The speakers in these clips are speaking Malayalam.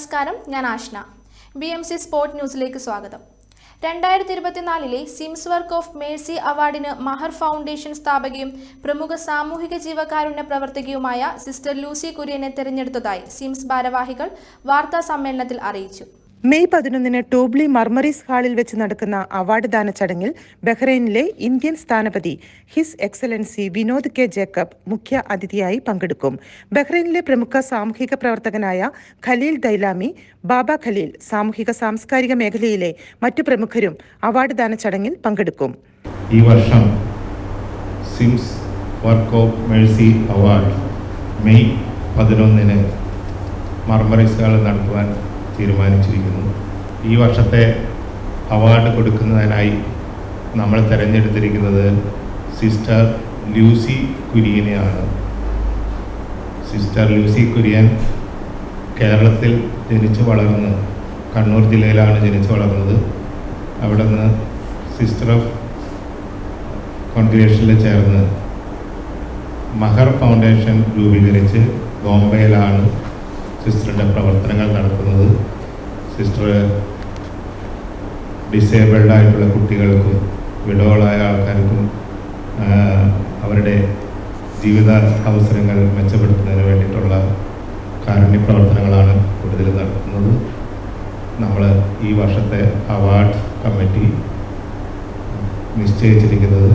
നമസ്കാരം ഞാൻ Ashna. B M C sport ന്യൂസിലേക്ക് സ്വാഗതം. രണ്ടായിരത്തി ഇരുപത്തിനാലിലെ സിംസ് വർക്ക് ഓഫ് മേഴ്സി അവാർഡിന് മഹർ ഫൗണ്ടേഷൻ സ്ഥാപകയും പ്രമുഖ സാമൂഹിക ജീവകാരുണ്യ പ്രവർത്തകയുമായ സിസ്റ്റർ ലൂസി കുര്യനെ തെരഞ്ഞെടുത്തതായി സിംസ് ഭാരവാഹികൾ വാർത്താ സമ്മേളനത്തിൽ അറിയിച്ചു. മെയ് പതിനൊന്നിന് ടോബ്ലി മർമറീസ് ഹാളിൽ വെച്ച് നടക്കുന്ന അവാർഡ് ദാന ചടങ്ങിൽ ബഹ്റൈനിലെ ഇന്ത്യൻ സ്ഥാനപതി his excellency Vinod K Jacob മുഖ്യ അതിഥിയായി പങ്കെടുക്കും. ബഹ്റൈനിലെ പ്രമുഖ സാമൂഹിക പ്രവർത്തകനായ ഖലീൽ ദൈലാമി ബാബ ഖലീൽ സാമൂഹിക സാംസ്കാരിക മേഖലയിലെ മറ്റു പ്രമുഖരും അവാർഡ് ദാന ചടങ്ങിൽ പങ്കെടുക്കും. ഈ വർഷം SIMS work of mercy award May പതിനൊന്നിന് മർമറിസുകൾ നടത്തുവാൻ തീരുമാനിച്ചിരിക്കുന്നു. ഈ വർഷത്തെ അവാർഡ് കൊടുക്കുന്നതിനായി നമ്മൾ തിരഞ്ഞെടുത്തിരിക്കുന്നത് സിസ്റ്റർ ലൂസി കുര്യനെയാണ്. സിസ്റ്റർ ലൂസി കുര്യൻ കേരളത്തിൽ ജനിച്ചു വളർന്ന് കണ്ണൂർ ജില്ലയിലാണ് ജനിച്ചു വളർന്നത്. അവിടെ നിന്ന് സിസ്റ്റർ ഓഫ് കോൺഗ്രേഷനിൽ ചേർന്ന് മഹർ ഫൗണ്ടേഷൻ രൂപീകരിച്ച് ബോംബെയിലാണ് സിസ്റ്ററിന്റെ പ്രവർത്തനങ്ങൾ നടത്തുന്നത്. സിസ്റ്റർ ഡിസേബിൾഡ് ആയിട്ടുള്ള കുട്ടികൾക്കും വിഡോളായ ആൾക്കാർക്കും അവരുടെ ജീവിത അവസരങ്ങൾ മെച്ചപ്പെടുത്തുന്നതിന് വേണ്ടിയിട്ടുള്ള കാരുണ്യ പ്രവർത്തനങ്ങളാണ് കൂടുതൽ നടത്തുന്നത്. നമ്മൾ ഈ വർഷത്തെ അവാർഡ് കമ്മിറ്റി നിശ്ചയിച്ചിരിക്കുന്നത്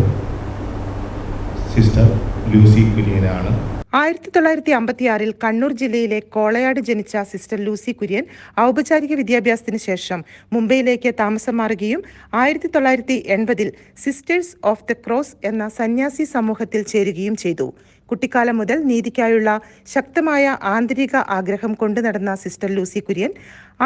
സിസ്റ്റർ ലൂസി കുര്യനാണ്. ആയിരത്തി തൊള്ളായിരത്തി അമ്പത്തിയാറിൽ കണ്ണൂർ ജില്ലയിലെ കോളയാട് ജനിച്ച സിസ്റ്റർ ലൂസി കുര്യൻ ഔപചാരിക വിദ്യാഭ്യാസത്തിന് ശേഷം മുംബൈയിലേക്ക് താമസം മാറുകയും ആയിരത്തി തൊള്ളായിരത്തി എൺപതിൽ സിസ്റ്റേഴ്സ് ഓഫ് ദ ക്രോസ് എന്ന സന്യാസി സമൂഹത്തിൽ ചേരുകയും ചെയ്തു. കുട്ടിക്കാലം മുതൽ നീതിക്കായുള്ള ശക്തമായ ആന്തരിക ആഗ്രഹം കൊണ്ടു നടന്ന സിസ്റ്റർ ലൂസി കുര്യൻ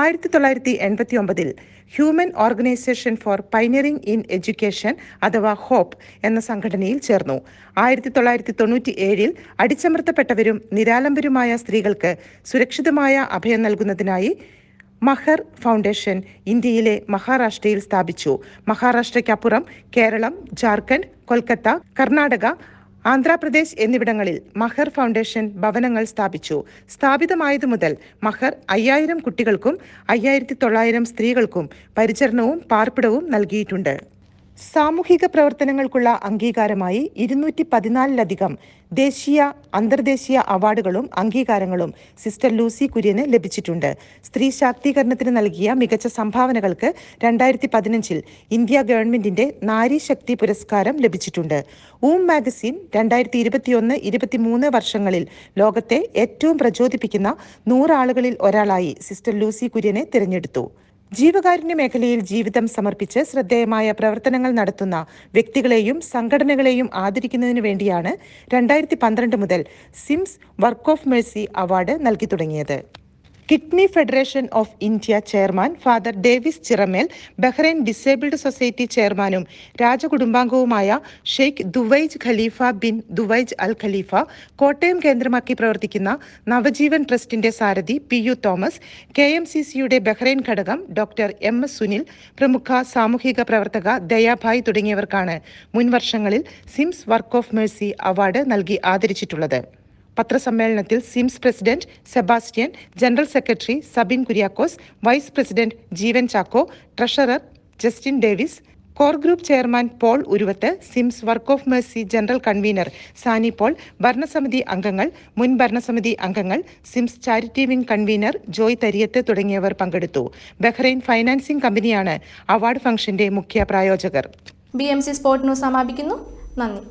ആയിരത്തി തൊള്ളായിരത്തി എൺപത്തി ഒമ്പതിൽ human organisation for pioneering in education അഥവാ ഹോപ്പ് എന്ന സംഘടനയിൽ ചേർന്നു. ആയിരത്തി തൊള്ളായിരത്തി തൊണ്ണൂറ്റി ഏഴിൽ അടിച്ചമർത്തപ്പെട്ടവരും നിരാലംബരുമായ സ്ത്രീകൾക്ക് സുരക്ഷിതമായ അഭയം നൽകുന്നതിനായി മഹർ ഫൗണ്ടേഷൻ ഇന്ത്യയിലെ മഹാരാഷ്ട്രയിൽ സ്ഥാപിച്ചു. മഹാരാഷ്ട്രയ്ക്കപ്പുറം കേരളം ജാർഖണ്ഡ് കൊൽക്കത്ത കർണാടക ആന്ധ്രാപ്രദേശ് എന്നിവിടങ്ങളിൽ മഹർ ഫൗണ്ടേഷൻ ഭവനങ്ങൾ സ്ഥാപിച്ചു. സ്ഥാപിതമായതു മുതൽ മഹർ അയ്യായിരം കുട്ടികൾക്കും അയ്യായിരത്തി തൊള്ളായിരം സ്ത്രീകൾക്കും പരിചരണവും പാർപ്പിടവും നൽകിയിട്ടുണ്ട്. സാമൂഹിക പ്രവർത്തനങ്ങൾക്കുള്ള അംഗീകാരമായി ഇരുന്നൂറ്റി പതിനാലിലധികം ദേശീയ അന്തർദേശീയ അവാർഡുകളും അംഗീകാരങ്ങളും സിസ്റ്റർ ലൂസി കുര്യന് ലഭിച്ചിട്ടുണ്ട്. സ്ത്രീ ശാക്തീകരണത്തിന് നൽകിയ മികച്ച സംഭാവനകൾക്ക് രണ്ടായിരത്തി പതിനഞ്ചിൽ ഇന്ത്യ ഗവൺമെന്റിന്റെ നാരി ശക്തി പുരസ്കാരം ലഭിച്ചിട്ടുണ്ട്. ഊം മാഗസിൻ രണ്ടായിരത്തി ഇരുപത്തിയൊന്ന് ഇരുപത്തിമൂന്ന് വർഷങ്ങളിൽ ലോകത്തെ ഏറ്റവും പ്രചോദിപ്പിക്കുന്ന നൂറാളുകളിൽ ഒരാളായി സിസ്റ്റർ ലൂസി കുര്യനെ തിരഞ്ഞെടുത്തു. ജീവകാരുണ്യ മേഖലയിൽ ജീവിതം സമർപ്പിച്ച് ശ്രദ്ധേയമായ പ്രവർത്തനങ്ങൾ നടത്തുന്ന വ്യക്തികളെയും സംഘടനകളെയും ആദരിക്കുന്നതിനു വേണ്ടിയാണ് രണ്ടായിരത്തി പന്ത്രണ്ട് മുതൽ SIMS work of mercy award നൽകി തുടങ്ങിയത്. Kidney federation of India chairman father Davis Chiramel Bahrain disabled society ചെയർമാനും രാജകുടുംബാംഗവുമായ Sheikh Duwaij Khalifa bin Duwaij Al Khalifa Kottayam കേന്ദ്രമാക്കി പ്രവർത്തിക്കുന്ന നവജീവൻ ട്രസ്റ്റിന്റെ സാരഥി P U Thomas K M C സിയുടെ ബഹ്റൈൻ ഘടകം ഡോക്ടർ എം എസ് സുനിൽ പ്രമുഖ സാമൂഹിക പ്രവർത്തക ദയാഭായ് തുടങ്ങിയവർക്കാണ് മുൻവർഷങ്ങളിൽ SIMS work of mercy award നൽകി ആദരിച്ചിട്ടുള്ളത്. പത്രസമ്മേളനത്തിൽ SIMS president Sebastian general secretary Sabin Kuriakose vice president Jeevan Chacko treasurer Justin Davis core group chairman Paul Uruvath SIMS work of mercy general convener Sani Paul ഭരണസമിതി അംഗങ്ങൾ മുൻ ഭരണസമിതി അംഗങ്ങൾ SIMS charity wing convener Joy Thariyath തുടങ്ങിയവർ പങ്കെടുത്തു. ബഹ്റൈൻ ഫൈനാൻസിംഗ് കമ്പനിയാണ് അവാർഡ് ഫംഗ്ഷന്റെ മുഖ്യ പ്രായോജകർ. B M C sport news സമാപിക്കുന്നു. നന്ദി.